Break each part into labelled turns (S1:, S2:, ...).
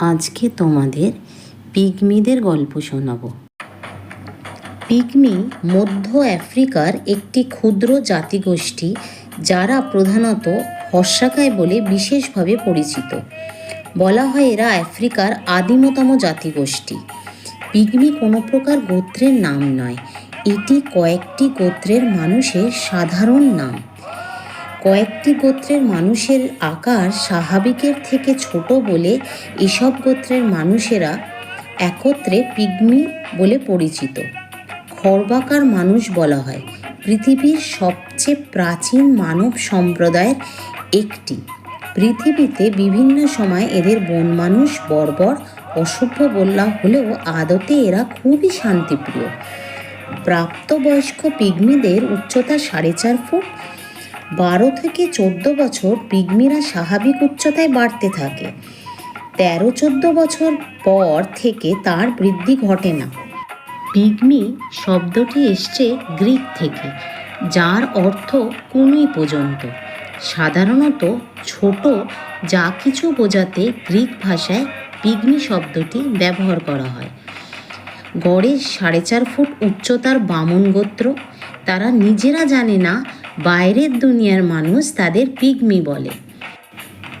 S1: আজকে তোমাদের পিগমিদের গল্প শোনাবো। পিগমি মধ্য আফ্রিকার একটি ক্ষুদ্র জাতিগোষ্ঠী যারা প্রধানত হর্ষাকায় বলে বিশেষভাবে পরিচিত। বলা হয় এরা আফ্রিকার আদিমতম জাতিগোষ্ঠী। পিগমি কোনো প্রকার গোত্রের নাম নয়, এটি কয়েকটি গোত্রের মানুষের সাধারণ নাম। কয়েকটি গোত্রের মানুষের আকার স্বাভাবিকের থেকে ছোট বলে এসব গোত্রের মানুষেরা একত্রে পিগমি বলে পরিচিত। খর্বাকার মানুষ বলা হয়। পৃথিবীর সবচেয়ে প্রাচীন মানব সম্প্রদায়ের একটি। পৃথিবীতে বিভিন্ন সময় এদের বন মানুষ বর্বর, অসভ্য বললা হলেও আদতে এরা খুবই শান্তিপ্রিয়। প্রাপ্তবয়স্ক পিগমিদের উচ্চতা সাড়ে চার ফুট বারো থেকে চোদ্দ বছর পিগমিরা স্বাভাবিক উচ্চতায় বাড়তে থাকে। তেরো চোদ্দ বছর পর থেকে তার বৃদ্ধি ঘটে না। পিগমি শব্দটি এসছে গ্রিক থেকে, যার অর্থ কুনুই পর্যন্ত। সাধারণত ছোট, যা কিছু বোঝাতে গ্রিক ভাষায় পিগমি শব্দটি ব্যবহার করা হয়। গড়ে সাড়ে চার ফুট উচ্চতার বামন গোত্র, তারা নিজেরা জানে না বাইরের দুনিয়ার মানুষ তাদের পিগমি বলে।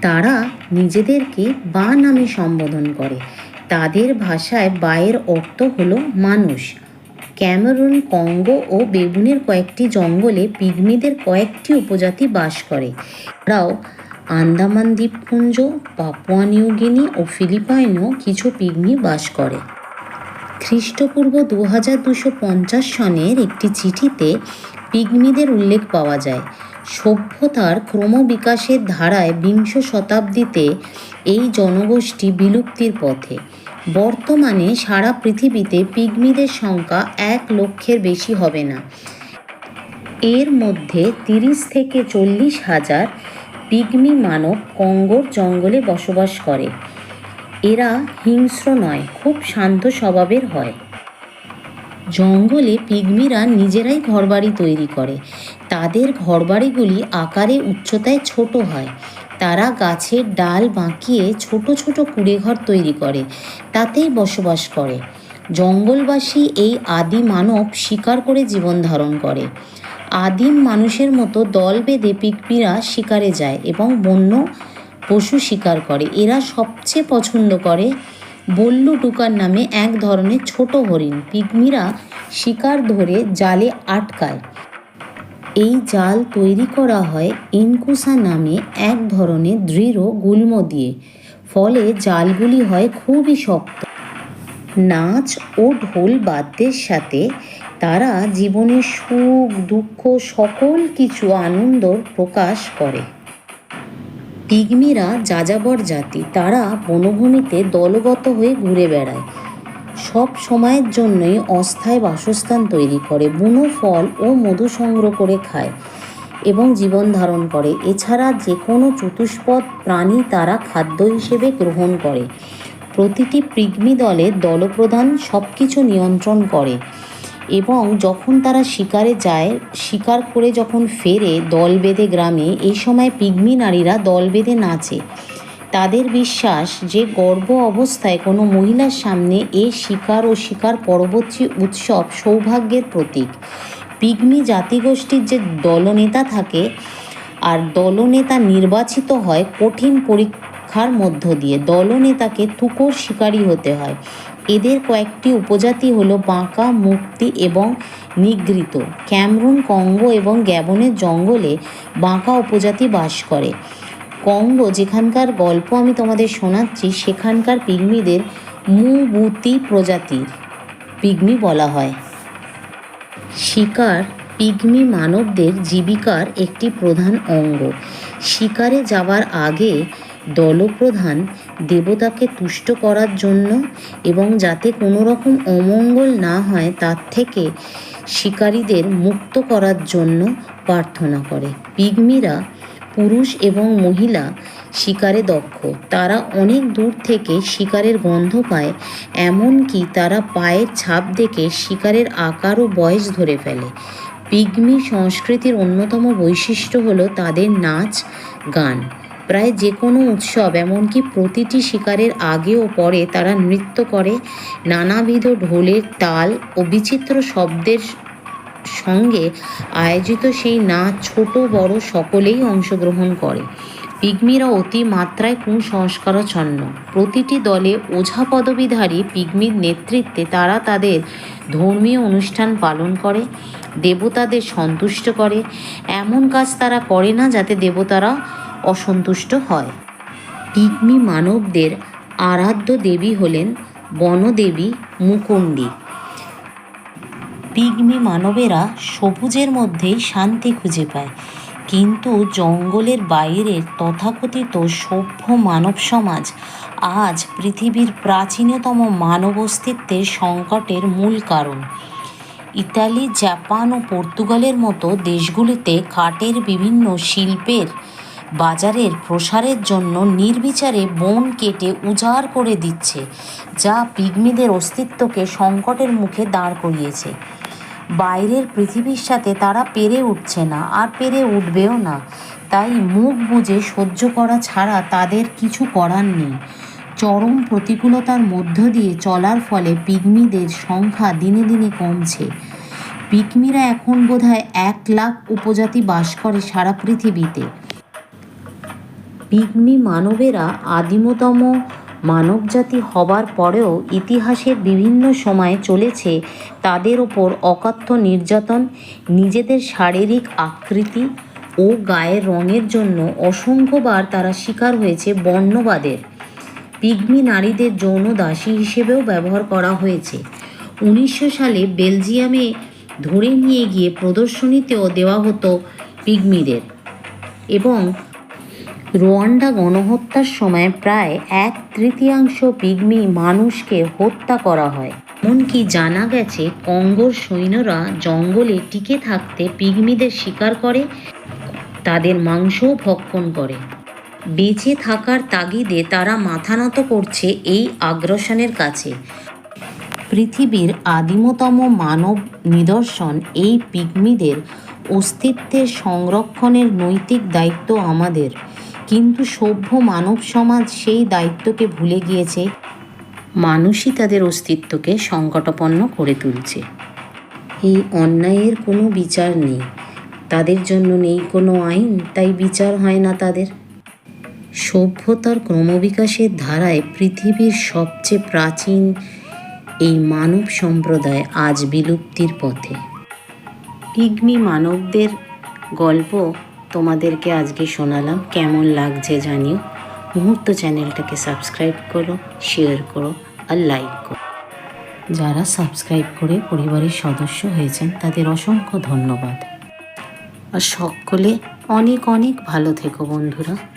S1: তারা নিজেদেরকে বা নামে সম্বোধন করে। তাদের ভাষায় বায়ের অর্থ হলো মানুষ। ক্যামেরুন, কঙ্গো ও বেগুনের কয়েকটি জঙ্গলে পিগমিদের কয়েকটি উপজাতি বাস করে। এরাও আন্দামান দ্বীপপুঞ্জ, পাপুয়া নিউগিনি ও ফিলিপাইনও কিছু পিগমি বাস করে। খ্রিস্টপূর্ব দু হাজার দুশো পঞ্চাশ সনের একটি চিঠিতে পিগমিদের উল্লেখ পাওয়া যায়। সভ্যতার ক্রমবিকাশের ধারায় বিংশ শতাব্দীতে এই জনগোষ্ঠী বিলুপ্তির পথে। বর্তমানে সারা পৃথিবীতে পিগমিদের সংখ্যা এক লক্ষের বেশি হবে না। এর মধ্যে তিরিশ থেকে চল্লিশ হাজার পিগমি মানব কঙ্গোর জঙ্গলে বসবাস করে। এরা হিংস্র নয়, খুব শান্ত স্বভাবের হয়। জঙ্গলে পিগমিরা নিজেরাই ঘরবাড়ি তৈরি করে। তাদের ঘরবাড়িগুলি আকারে উচ্চতায় ছোট হয়। তারা গাছের ডাল বাঁকিয়ে ছোট ছোট কুড়েঘর তৈরি করে। তাতেই বসবাস করে। জঙ্গলবাসী এই আদি মানব শিকার করে জীবন ধারণ করে। আদিম মানুষের মতো দল বেঁধে পিগমিরা শিকারে যায় এবং বন্য পশু শিকার করে। এরা সবচেয়ে পছন্দ করে বল্লু টুকার নামে এক ধরনের ছোট হরিণ। পিগমিরা শিকার ধরে জালে আটকায়। এই জাল তৈরি করা হয় ইনকুসা নামে এক ধরনের দৃঢ় গুল্ম দিয়ে। ফলে জালগুলি হয় খুবই শক্ত। নাচ ও ঢোল বাদ্যের সাথে তারা জীবনের সুখ, দুঃখ, সকল কিছু আনন্দর প্রকাশ করে। পিগমিরা যাযাবর জাতি, তারা বনভূমিতে দলগত হয়ে ঘুরে বেড়ায়। সব সময়ের জন্যই অস্থায়ী বাসস্থান তৈরি করে, বুনো ফল ও মধু সংগ্রহ করে খায় এবং জীবন ধারণ করে। এছাড়া যে কোনো চতুষ্পদ প্রাণী তারা খাদ্য হিসেবে গ্রহণ করে। প্রতিটি পিগমি দলের দলপ্রধান সব কিছু নিয়ন্ত্রণ করে। এবং যখন তারা শিকারে যায়, শিকার করে যখন ফেরে দল বেঁধে গ্রামে, এই সময় পিগমি নারীরা দল বেঁধে নাচে। তাদের বিশ্বাস যে গর্ভ অবস্থায় কোনো মহিলার সামনে এ শিকার ও শিকার পরবর্তী উৎসব সৌভাগ্যের প্রতীক। পিগমি জাতিগোষ্ঠীর যে দলনেতা থাকে আর দলনেতা নির্বাচিত হয় কঠিন পরীক্ষার মধ্য দিয়ে। দলনেতাকে তুকোর শিকারী হতে হয়। এদের কয়েকটি উপজাতি হলো বাঁকা, মুক্তি এবং নিগৃত ক্যামরুন, কঙ্গো এবং গ্যাবনের জঙ্গলে বাঁকা উপজাতি বাস করে। কঙ্গো, যেখানকার গল্প আমি তোমাদের শোনাচ্ছি, সেখানকার পিগমিদের মুবুতি প্রজাতির পিগমি বলা হয়। শিকার পিগমি মানবদের জীবিকার একটি প্রধান অঙ্গ। শিকারে যাওয়ার আগে দলপ্রধান দেবতাকে তুষ্ট করার জন্য এবং যাতে কোনো রকম অমঙ্গল না হয়, তার থেকে শিকারীদের মুক্ত করার জন্য প্রার্থনা করে। পিগমিরা পুরুষ এবং মহিলা শিকারে দক্ষ। তারা অনেক দূর থেকে শিকারের গন্ধ পায়, এমনকি তারা পায়ের ছাপ দেখে শিকারের আকার ও বয়স ধরে ফেলে। পিগমি সংস্কৃতির অন্যতম বৈশিষ্ট্য হলো তাদের নাচ, গান। প্রায় যে কোনো উৎসব, এমনকি প্রতিটি শিকারের আগে ও পরে তারা নৃত্য করে। নানাবিধ ঢোলের তাল ও বিচিত্র শব্দের সঙ্গে আয়োজিত সেই নাচ ছোট, বড় সকলেই অংশগ্রহণ করে। পিগমিরা অতি মাত্রায় কুসংস্কারাচ্ছন্ন প্রতিটি দলে ওঝা পদবীধারী পিগমির নেতৃত্বে তারা তাদের ধর্মীয় অনুষ্ঠান পালন করে, দেবতাদের সন্তুষ্ট করে। এমন কাজ তারা করে না যাতে দেবতারা অসন্তুষ্ট হয়। পিগমি মানবদের আরাধ্য দেবী হলেন বনদেবী মুকুন্ডী পিগমি মানবেরা সবুজের মধ্যেই শান্তি খুঁজে পায়, কিন্তু জঙ্গলের বাইরের তথাকথিত সভ্য মানব সমাজ আজ পৃথিবীর প্রাচীনতম মানব অস্তিত্বের সংকটের মূল কারণ। ইতালি, জাপান ও পর্তুগালের মতো দেশগুলিতে কাঠের বিভিন্ন শিল্পের বাজারের প্রসারের জন্য নির্বিচারে বন কেটে উজাড় করে দিচ্ছে, যা পিগমিদের অস্তিত্বকে সংকটের মুখে দাঁড় করিয়েছে। বাইরের পৃথিবীর সাথে তারা পেরে উঠছে না, আর পেরে উঠবেও না। তাই মুখ বুজে সহ্য করা ছাড়া তাদের কিছু করার নেই। চরম প্রতিকূলতার মধ্য দিয়ে চলার ফলে পিগমিদের সংখ্যা দিনে দিনে কমছে। পিগমিরা এখন বোধহয় এক লাখ উপজাতি বাস করে সারা পৃথিবীতে। পিগমি মানবেরা আদিমতম মানবজাতি হবার পরেও ইতিহাসের বিভিন্ন সময়ে চলেছে তাদের ওপর অকথ্য নির্যাতন, নিজেদের শারীরিক আকৃতি ও গায়ের রঙের জন্য অসংখ্যবার তারা শিকার হয়েছে বর্ণবাদের। পিগমি নারীদের যৌন দাসী হিসেবেও ব্যবহার করা হয়েছে। উনিশশো সালে বেলজিয়ামে ধরে নিয়ে গিয়ে প্রদর্শনীতেও দেওয়া হতো পিগমিদের এবং রোয়ান্ডা গণহত্যার সময় প্রায় এক তৃতীয়াংশ পিগমি মানুষকে হত্যা করা হয়। এমনকি জানা গেছে, কঙ্গোর সৈন্যরা জঙ্গলে টিকে থাকতে পিগমিদের শিকার করে, তাদের মাংসও ভক্ষণ করে। বেঁচে থাকার তাগিদে তারা মাথা নত করছে এই আগ্রাসনের কাছে। পৃথিবীর আদিমতম মানব নিদর্শন এই পিগমিদের অস্তিত্বের সংরক্ষণের নৈতিক দায়িত্ব আমাদের। কিন্তু সভ্য মানব সমাজ সেই দায়িত্বকে ভুলে গিয়েছে। মানুষই তাদের অস্তিত্বকে সংকটাপন্ন করে তুলছে। এই অন্যায়ের কোনো বিচার নেই। তাদের জন্য নেই কোনো আইন তাই বিচার হয় না তাদের। সভ্যতার ক্রমবিকাশের ধারায় পৃথিবীর সবচেয়ে প্রাচীন এই মানব সম্প্রদায় আজ বিলুপ্তির পথে। পিগমি মানবদের গল্প তোমাদেরকে আজকে শোনালাম কেমন লাগছে জানিও। মুহূর্ত চ্যানেলটাকে সাবস্ক্রাইব করো শেয়ার করো আর লাইক করো। যারা সাবস্ক্রাইব করে পরিবারের সদস্য হয়েছেন, তাদের অসংখ্য ধন্যবাদ। আর সকলে অনেক অনেক ভালো থেকো বন্ধুরা।